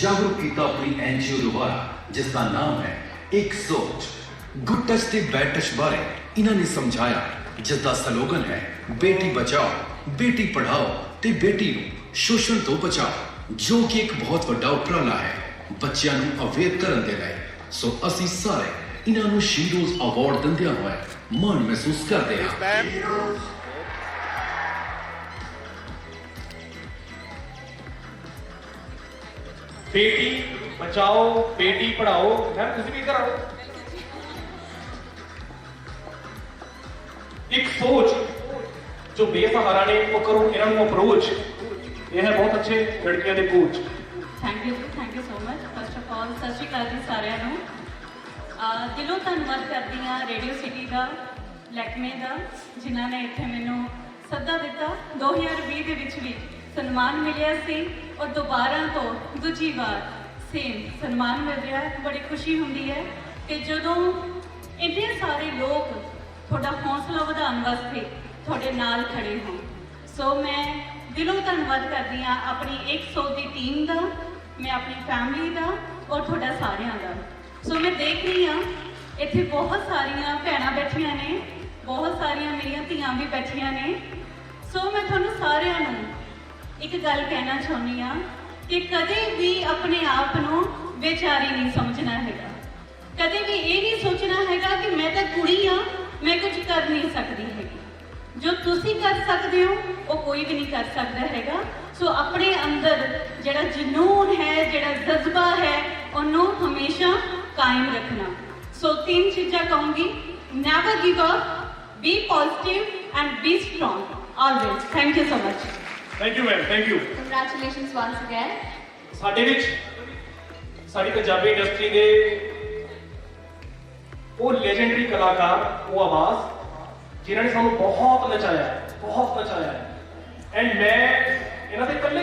ਜਾਗਰੂਕ ਕੀਤਾ ਆਪਣੀ ਐਨਜੀਓ ਦੁਆਰਾ, ਜਿਸ ਦਾ ਨਾਮ ਹੈ ਇੱਕ ਸੋਚ। ਗੁੱਡ ਟੱਚ ਤੇ ਬੈਡ ਟੱਚ ਬਾਰੇ ਇਹਨਾਂ ਨੇ ਸਮਝਾਇਆ, ਜਿਸ ਦਾ ਸਲੋਗਨ ਹੈ, ਬੇਟੀ ਬਚਾਓ, ਬੇਟੀ ਪੜ੍ਹਾਓ ਤੇ ਬੇਟੀ ਨੂੰ ਸ਼ੋਸ਼ਣ ਤੋਂ ਬਚਾਓ, ਜੋ ਕਿ ਇੱਕ ਬਹੁਤ ਵੱਡਾ ਉਪਰਾਲਾ ਹੈ। ਬੱਚਿਆਂ ਨੂੰ ਅਵੇਅਰ ਕਰਨ ਦੇ ਲਈ, ਸੋ ਅਸੀਂ ਸਾਰੇ ਇਹਨਾਂ ਨੂੰ ਸ਼ੀਰੋਜ਼ ਅਵਾਰਡ ਦਿੰਦਿਆਂ ਹੋਏ ਮਾਣ ਮਹਿਸੂਸ ਕਰਦੇ ਹਾਂ। ਬੇਟੀ, ਬਚਾਓ, ਬੇਟੀ ਪੜਾਓ ਮੈਮ ਤੁਸੀਂ ਵੀ ਇੱਧਰ ਆਓ। ਇੱਕ ਸੋਚ ਜੋ ਬੇਸਹਾਰਾ ਨੇ, ਉਹ ਕਰੋ ਇਹਨਾਂ ਨੂੰ ਅਪਰੋਚ ਇਹ ਹੈ ਬਹੁਤ ਅੱਛੇ ਲੜਕੀਆਂ ਦੇ coach thank you thank you so much first of all ਸਤਿ ਸ਼੍ਰੀ ਅਕਾਲ ਜੀ ਸਾਰਿਆਂ ਨੂੰ। ਦਿਲੋਂ ਧੰਨਵਾਦ ਕਰਦੀ ਹਾਂ ਰੇਡੀਓ ਸਿਟੀ ਦਾ ਲੈਕਮੇ ਦਾ, ਜਿਨ੍ਹਾਂ ਨੇ ਇੱਥੇ ਮੈਨੂੰ ਸੱਦਾ ਦਿੱਤਾ 2020 ਦੇ ਵਿੱਚ ਵੀ। ਸਨਮਾਨ ਮਿਲਿਆ ਸੀ ਔਰ ਦੁਬਾਰਾ ਤੋਂ ਦੂਜੀ ਵਾਰ ਸੇਮ ਸਨਮਾਨ ਮਿਲ ਰਿਹਾ ਹੈ, ਬੜੀ ਖੁਸ਼ੀ ਹੁੰਦੀ ਹੈ ਕਿ ਜਦੋਂ ਇੰਨੇ ਸਾਰੇ ਲੋਕ ਤੁਹਾਡਾ ਹੌਸਲਾ ਵਧਾਉਣ ਵਾਸਤੇ ਤੁਹਾਡੇ ਨਾਲ ਖੜੇ ਹੋ ਸੋ ਮੈਂ ਦਿਲੋਂ ਧੰਨਵਾਦ ਕਰਦੀ ਹਾਂ ਆਪਣੀ 100 ਦੀ ਟੀਮ ਦਾ, ਮੈਂ ਆਪਣੀ ਫੈਮਿਲੀ ਦਾ ਔਰ ਤੁਹਾਡਾ ਸਾਰਿਆਂ ਦਾ। ਸੋ ਮੈਂ ਦੇਖ ਰਹੀ ਹਾਂ, ਇੱਥੇ ਬਹੁਤ ਸਾਰੀਆਂ ਭੈਣਾਂ ਬੈਠੀਆਂ ਨੇ, ਬਹੁਤ ਸਾਰੀਆਂ ਮੇਰੀਆਂ ਧੀਆਂ ਵੀ ਬੈਠੀਆਂ ਨੇ। ਸੋ ਮੈਂ ਤੁਹਾਨੂੰ ਸਾਰਿਆਂ ਨੂੰ ਇੱਕ ਗੱਲ ਕਹਿਣਾ ਚਾਹੁੰਦੀ ਹਾਂ ਕਿ ਕਦੇ ਵੀ ਆਪਣੇ ਆਪ ਨੂੰ ਬੇਚਾਰੀ ਨਹੀਂ ਸਮਝਣਾ ਹੈਗਾ। ਕਦੇ ਵੀ ਇਹ ਨਹੀਂ ਸੋਚਣਾ ਹੈਗਾ ਕਿ ਮੈਂ ਤਾਂ ਕੁੜੀ ਆ ਮੈਂ ਕੁਝ ਕਰ ਨਹੀਂ ਸਕਦੀ ਹੈਗੀ। ਜੋ ਤੁਸੀਂ ਕਰ ਸਕਦੇ ਹੋ, ਉਹ ਕੋਈ ਵੀ ਨਹੀਂ ਕਰ ਸਕਦਾ ਹੈਗਾ। ਸੋ ਆਪਣੇ ਅੰਦਰ ਜਿਹੜਾ ਜਨੂਨ ਹੈ, ਜਿਹੜਾ ਜਜ਼ਬਾ ਹੈ, ਉਹਨੂੰ ਹਮੇਸ਼ਾ ਕਾਇਮ ਰੱਖਣਾ। ਸੋ ਤਿੰਨ ਚੀਜ਼ਾਂ ਕਹੂੰਗੀ। Never give up be positive and be strong always thank you so much thank you ma'am thank you Congratulations once again. ਸਾਡੇ ਵਿੱਚ ਸਾਡੀ ਪੰਜਾਬੀ ਇੰਡਸਟਰੀ ਦੇ ਉਹ ਲੈਜੈਂਡਰੀ ਕਲਾਕਾਰ ਉਹ ਆਵਾਜ਼ ਜਿਨ੍ਹਾਂ ਨੇ ਸਾਨੂੰ ਬਹੁਤ ਨਚਾਇਆ ਬਹੁਤ ਨਚਾਇਆ। ਐਂਡ ਮੈਂ ਇਹਨਾਂ ਦੇ ਇਕੱਲੇ